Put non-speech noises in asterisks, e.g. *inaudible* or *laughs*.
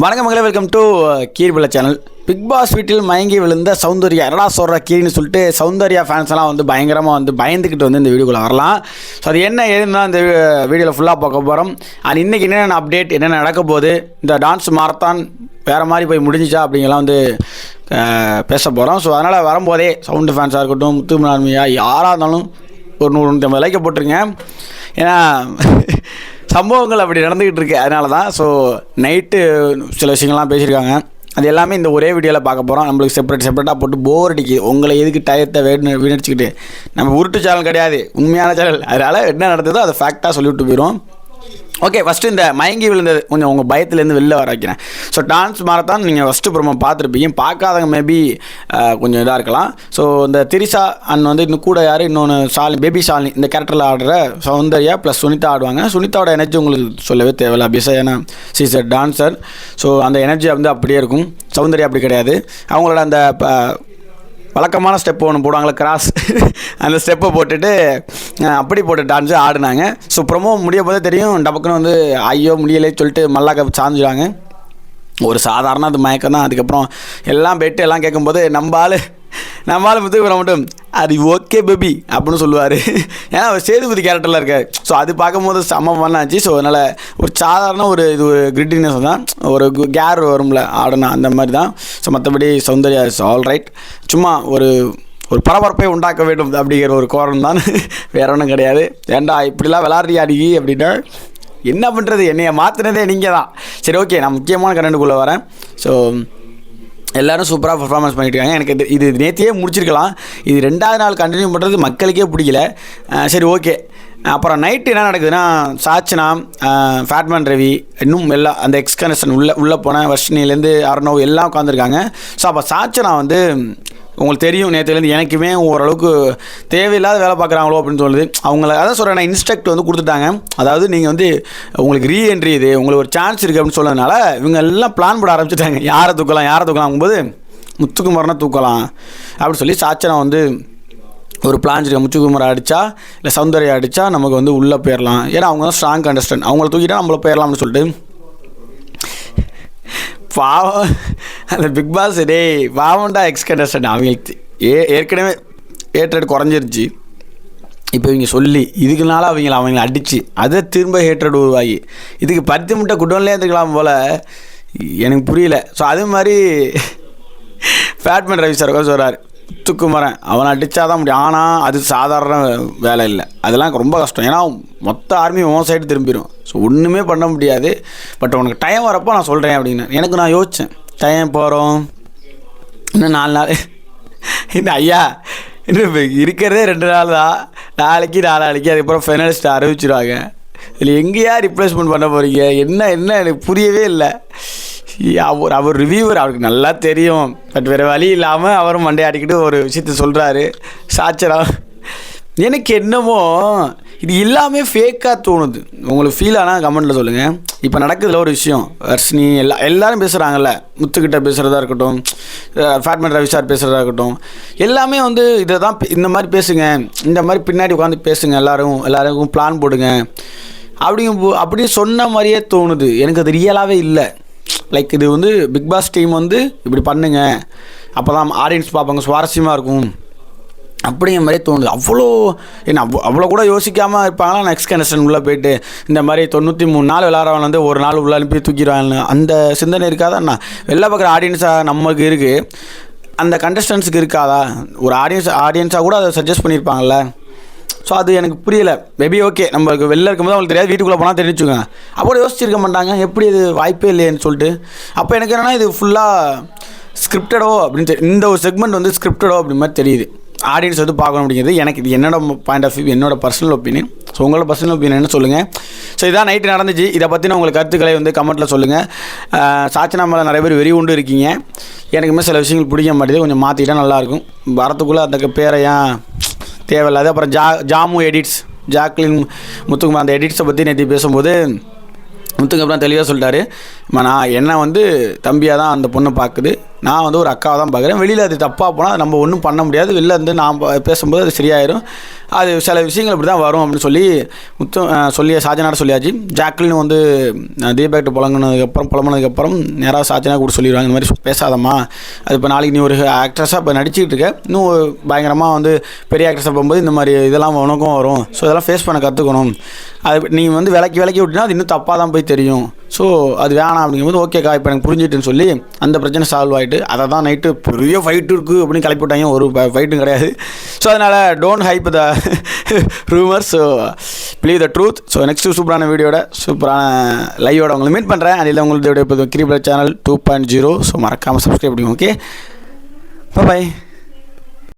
வணக்கம் மகளே welcome to கீர்பிள சேனல் பிக் பாஸ் வீட்டில் மயங்கி விழுந்த சௌந்தர்யா என்னடா சொல்கிற கீரின்னு சொல்லிட்டு சௌந்தர்யா ஃபேன்ஸ் எல்லாம் வந்து பயங்கரமாக வந்து பயந்துக்கிட்டு வந்து இந்த வீடியோக்குள்ள வரலாம். ஸோ அது என்ன ஏதுன்னா இந்த uh, வீடியோவில் ஃபுல்லாக பார்க்க போகிறோம் அண்ட் இன்றைக்கி என்னென்ன அப்டேட் என்னென்ன நடக்க போகுது இந்த டான்ஸ் மாரத்தான் வேறு மாதிரி போய் முடிஞ்சிச்சா அப்படிங்கலாம் வந்து uh, பேச போகிறோம் ஸோ அதனால் வரும்போதே சவுண்டு ஃபேன்ஸாக இருக்கட்டும் முத்துமலான்மையா யாராக இருந்தாலும் ஒரு நூறு நூற்றி ஐம்பது லைக்கை போட்டிருங்க. ஏன்னா *laughs* சம்பவங்கள் அப்படி நடந்துக்கிட்டு இருக்கு. அதனால தான் ஸோ நைட்டு சில விஷயங்கள்லாம் பேசியிருக்காங்க. அது எல்லாமே இந்த ஒரே வீடியோவில் பார்க்க போகிறோம் நம்மளுக்கு செப்பரேட் செப்பரேட்டாக போட்டு போர் அடிக்குது. உங்களை எதுக்கு டயத்தை வேணு வீணடிச்சுக்கிட்டு? நம்ம உருட்டு சேனல் கிடையாது. உண்மையான சேனல் அதனால் என்ன நடந்ததோ அதை ஃபேக்டாக சொல்லிவிட்டு போயிடும் ஓகே ஃபஸ்ட்டு இந்த மயங்கி விழுந்தது கொஞ்சம் உங்கள் பயத்துலேருந்து வெளில வர வைக்கிறேன். ஸோ டான்ஸ் மாரத்தான் நீங்கள் ஃபஸ்ட்டு ப்ரோமோ பார்த்துருப்பீங்க. பார்க்காதவங்க மேபி கொஞ்சம் இதாக இருக்கலாம். ஸோ இந்த திரிசா அண்ட் வந்து இன்னும் கூட யார் இன்னொன்று ஷாலினி பேபி ஷாலினி இந்த கேரக்டரில் ஆடுற சௌந்தர்யா ப்ளஸ் சுனிதா ஆடுவாங்க. சுனிதாவோட எனர்ஜி உங்களுக்கு சொல்லவே தேவையில்ல. அபிஷா ஏன்னா சீஸ் அ டான்சர் ஸோ அந்த எனர்ஜி வந்து அப்படியே இருக்கும். சௌந்தர்யா அப்படி கிடையாது. அவங்களோட அந்த ப- வழக்கமான ஸ்டெப் ஒன்று போடுவாங்களே கிராஸ் அந்த ஸ்டெப்பை போட்டுட்டு அப்படி போட்டு டான்ஸு ஆடினாங்க. ஸோ ப்ரொமோ முடிய போதே தெரியும் டபக்குன்னு வந்து ஐயோ முடியலே சொல்லிட்டு மல்லாக்க சாஞ்சிடுவாங்க ஒரு சாதாரண அது மயக்கம் தான் அதுக்கப்புறம் எல்லாம் பெட்டு எல்லாம் கேட்கும்போது நம்ம ஆள் நம்ம ஆள் முத்துக்கு மட்டும் அது ஓகே பேபி அப்படின்னு சொல்லுவார். ஏன்னா அவர் சேதுபதி கேரக்டரில் இருக்கார். ஸோ அது பார்க்கும்போது செம்ம பண்ணாச்சு ஸோ அதனால் ஒரு சாதாரண ஒரு இது ஒரு கிரிட்டினஸ் தான். ஒரு கேர் வரும்ல ஆடனா அந்த மாதிரி தான். ஸோ மற்றபடி சௌந்தர்யா இஸ் ஆல் ரைட் சும்மா ஒரு ஒரு பரபரப்பை உண்டாக்க வேண்டும் அப்படிங்கிற ஒரு கோரம் தான். வேற ஒன்றும் கிடையாது. ஏன்டா இப்படிலாம் விளாட்றியா அடிக்கி அப்படின்னா என்ன பண்ணுறது என்னையை மாற்றினதே நீங்கள் தான் சரி ஓகே நான் முக்கியமான கரண்டுக்குள்ளே வரேன். ஸோ எல்லாரும் சூப்பராக பர்ஃபார்மன்ஸ் பண்ணியிருக்காங்க எனக்கு இது- நேற்றையே முடிச்சிருக்கலாம். இது ரெண்டாவது நாள் கண்டினியூ பண்ணுறது மக்களுக்கே பிடிக்கல. சரி ஓகே அப்புறம் நைட்டு என்ன நடக்குதுன்னா சாச்சனா ஃபேட்மேன் ரவி இன்னும் எல்லாம் அந்த எக்ஸ்கனேஷன் உள்ளே உள்ளே போன வர்ஷினிலேருந்து அர்ணவ் எல்லாம் உட்காந்துருக்காங்க ஸோ அப்போ சாச்சனா வந்து உங்களுக்கு தெரியும் நேற்றுலேருந்து எனக்குமே ஓரளவுக்கு தேவையில்லாத வேலை பார்க்குறாங்களோ அப்படின்னு சொல்லுது. அவங்கள அதான் சொல்கிறேன் நான் இன்ஸ்ட்ரக்ட் வந்து கொடுத்துட்டாங்க. அதாவது நீங்கள் வந்து உங்களுக்கு ரீஎன்ட்ரி இது உங்களுக்கு ஒரு சான்ஸ் இருக்குது அப்படின்னு சொன்னதுனால இவங்க எல்லாம் பிளான் போட ஆரம்பிச்சிட்டாங்க. யாரை தூக்கலாம் யாரை தூக்கலாம் போது முத்துக்குமரனை தூக்கலாம். அப்படின்னு சொல்லி சாச்சனா வந்து ஒரு பிளான் இருக்கு முத்துக்குமரை அடித்தா இல்லை சௌந்தர்யா அடித்தா நமக்கு வந்து உள்ளே போயிடலாம் ஏன்னா அவங்க தான் ஸ்ட்ராங் கண்டஸ்டன்ட் அவங்கள தூக்கிட்டால் நம்மள போயிடலாம்னு சொல்லிட்டு பாவம். அந்த பிக் பாஸ் டேய் பாவம்டா எக்ஸ் கண்டஸ்டன் அவங்களுக்கு ஏ ஏற்கனவே ஏற்றட் குறைஞ்சிருச்சு. இப்போ இவங்க சொல்லி இதுக்குனால அவங்கள அவங்கள அடித்து அதை திரும்ப ஹேட்ரட் உருவாகி இதுக்கு பருத்தி முட்டை குடோன்லேயே இருந்துக்கலாம் போல். எனக்கு புரியல. ஸோ அது மாதிரி ஃபேட்மேன் ரவி சார் சொல்கிறார் துக்குமரன் அவனை அடித்தா தான் முடியும். ஆனால் அது சாதாரண வேலை இல்லை. அதெல்லாம் ரொம்ப கஷ்டம். ஏன்னா மொத்த ஆர்மி உன் சைடு திரும்பிடும் ஸோ ஒன்றுமே பண்ண முடியாது. பட் உனக்கு டைம் வரப்போ நான் சொல்கிறேன் அப்படின்னு. எனக்கு நான் யோசித்தேன் டைம் போகிறோம் இன்னும் நாலு நாள். இன்னும் ஐயா? இன்னும் இருக்கிறதே ரெண்டு நாள் தான். நாளைக்கு நாளாளைக்கு. அதுக்கப்புறம் ஃபைனலிஸ்ட் அறிவிச்சிருவாங்க. இதில் எங்கேயா ரிப்ளேஸ்மெண்ட் பண்ண போகிறீங்க என்ன என்ன? எனக்கு புரியவே இல்லை. அவர் அவர் ரிவ்யூவர் அவருக்கு நல்லா தெரியும். பட் வேறு வழி இல்லாமல் அவரும் மண்டையாடிக்கிட்டு ஒரு விஷயத்த சொல்கிறாரு சாச்சரா எனக்கு என்னமோ இது எல்லாமே ஃபேக்காக தோணுது. உங்களுக்கு ஃபீல் ஆனால் கமெண்ட்டில் சொல்லுங்கள் இப்போ நடக்குதுல ஒரு விஷயம். வர்ஷினி எல்லா எல்லாரும் பேசுகிறாங்கல்ல முத்துக்கிட்ட பேசுகிறதா இருக்கட்டும். ஃபேட்மேன் ரவி சார் பேசுகிறதா இருக்கட்டும். எல்லாமே வந்து இதை தான் பே- இந்த மாதிரி பேசுங்க. இந்த மாதிரி பின்னாடி உட்காந்து பேசுங்க எல்லோரும். எல்லாருக்கும் பிளான் போடுங்க. அப்படிங்கும் போ- அப்படி சொன்ன மாதிரியே தோணுது. எனக்கு அது ரியலாகவே இல்லை. லைக் இது வந்து பிக் பாஸ் டீம் வந்து இப்படி பண்ணுங்க. அப்போ தான் ஆடியன்ஸ் பார்ப்பாங்க சுவாரஸ்யமாக இருக்கும். அப்படிங்கிற மாதிரி தோணுது. அவ்வளோ என்ன அவ்வளோ அவ்வளோ கூட யோசிக்காமல் இருப்பாங்களா? நெக்ஸ்ட் கண்டிஷன் உள்ளே போயிட்டு இந்த மாதிரி தொண்ணூற்றி மூணு நாள் விளாட்றவன் வந்து ஒரு நாள் உள்ளே அனுப்பி தூக்கிடுவாங்க அந்த சிந்தனை இருக்காதா? வெளில பார்க்குற ஆடியன்ஸாக நமக்கு இருக்குது அந்த கண்டஸ்டன்ஸுக்கு இருக்காதா? ஒரு ஆடியன்ஸ் ஆடியன்ஸாக கூட அதை சஜஸ்ட் பண்ணியிருப்பாங்கல்ல? ஸோ அது எனக்கு புரியல. மேபி ஓகே நம்மளுக்கு வெளில இருக்கும்போது அவங்களுக்கு தெரியாது. வீட்டுக்குள்ளே போனால் தெரிஞ்சுக்கோங்க அப்போ யோசிச்சிருக்க மாட்டாங்க. எப்படி இது வாய்ப்பே இல்லையேன்னு சொல்லிட்டு. அப்போ எனக்கு என்னென்னா இது ஃபுல்லாக ஸ்கிரிப்டடோ அப்படின்னு இந்த ஒரு செக்மெண்ட் வந்து ஸ்கிரிப்டடோ அப்படி மாதிரி தெரியுது. ஆடியன்ஸ் வந்து பார்க்கணும் அப்படிங்கிறது எனக்கு இது என்னோட பாயிண்ட் ஆஃப் வியூ என்னோட பர்சனல் ஒப்பீனியன் ஸோ உங்களோட பர்சனல் ஒப்பீனியன் என்ன சொல்லுங்கள் ஸோ இதான் நைட்டு நடந்துச்சு. இதை பற்றின உங்களுக்கு கருத்துக்களை வந்து கமெண்ட்டில் சொல்லுங்கள் சாச்சனா மேலே நிறைய பேர் வெறி உண்டு இருக்கீங்க. எனக்குமே சில விஷயங்கள் பிடிக்க மாட்டேது கொஞ்சம் மாற்றிக்கிட்டா நல்லாயிருக்கும் வரத்துக்குள்ளே அந்த பேரை ஏன் தேவையில்லாது. அப்புறம் ஜா ஜாமு எடிட்ஸ் ஜாக்லின் முத்துக்குமார் அந்த எடிட்ஸை பற்றி நேற்று பேசும்போது முத்துக்கு அப்புறம் தெளிவாக சொல்லிட்டாரு. நான் என்ன வந்து தம்பியாக தான் அந்த பொண்ணை பார்க்குது. நான் வந்து ஒரு அக்காவை தான் பார்க்குறேன். வெளியில் அது தப்பாக போனால் நம்ம ஒன்றும் பண்ண முடியாது. வெளில வந்து நான் பேசும்போது அது சரியாயிரும். அது சில விஷயங்கள் இப்படி தான் வரும் அப்படின்னு சொல்லி முத்து அஹ், சொல்லி சொல்லியாச்சு. ஜாக்லின் வந்து தீபக்ட்டு புலங்கினதுக்கப்புறம் புலம்புனதுக்கப்புறம் நேராக சாஜனா கூட சொல்லிடுவாங்க. இந்த மாதிரி பேசாதம்மா. அது இப்போ நாளைக்கு நீ ஒரு ஆக்ட்ரஸாக இப்போ நடிச்சிக்கிட்டு இருக்க. இன்னும் பயங்கரமாக வந்து பெரிய ஆக்ட்ரஸாக போகும்போது இந்த மாதிரி இதெல்லாம் உனக்கும் வரும். ஸோ இதெல்லாம் ஃபேஸ் பண்ண கற்றுக்கணும் அது நீ வந்து விலைக்கு விலைக்கு விட்டினா அது இன்னும் தப்பாக தான் போய் தெரியும். ஸோ அது வேணாம் அப்படிங்கும்போது ஓகேக்கா இப்போ எனக்கு புரிஞ்சிட்டுன்னு சொல்லி அந்த பிரச்சனை சால்வ் ஆகிட்டு அதை தான் நைட்டு பெரிய ஃபைட்டு இருக்குது அப்படின்னு கிளப்பி விட்டாங்க. ஒரு ஃபைட்டும் கிடையாது. ஸோ அதனால் don't hype the rumour so believe the truth so next சூப்பரான வீடியோட சூப்பரான லைவோட உங்களை மீட் பண்ணுறேன் அதில் உங்களுக்கு இப்போ கிரிபிளர் channel two point zero so மறக்காமல் சப்ஸ்கிரைப் பண்ணுங்க ஓகே பாய்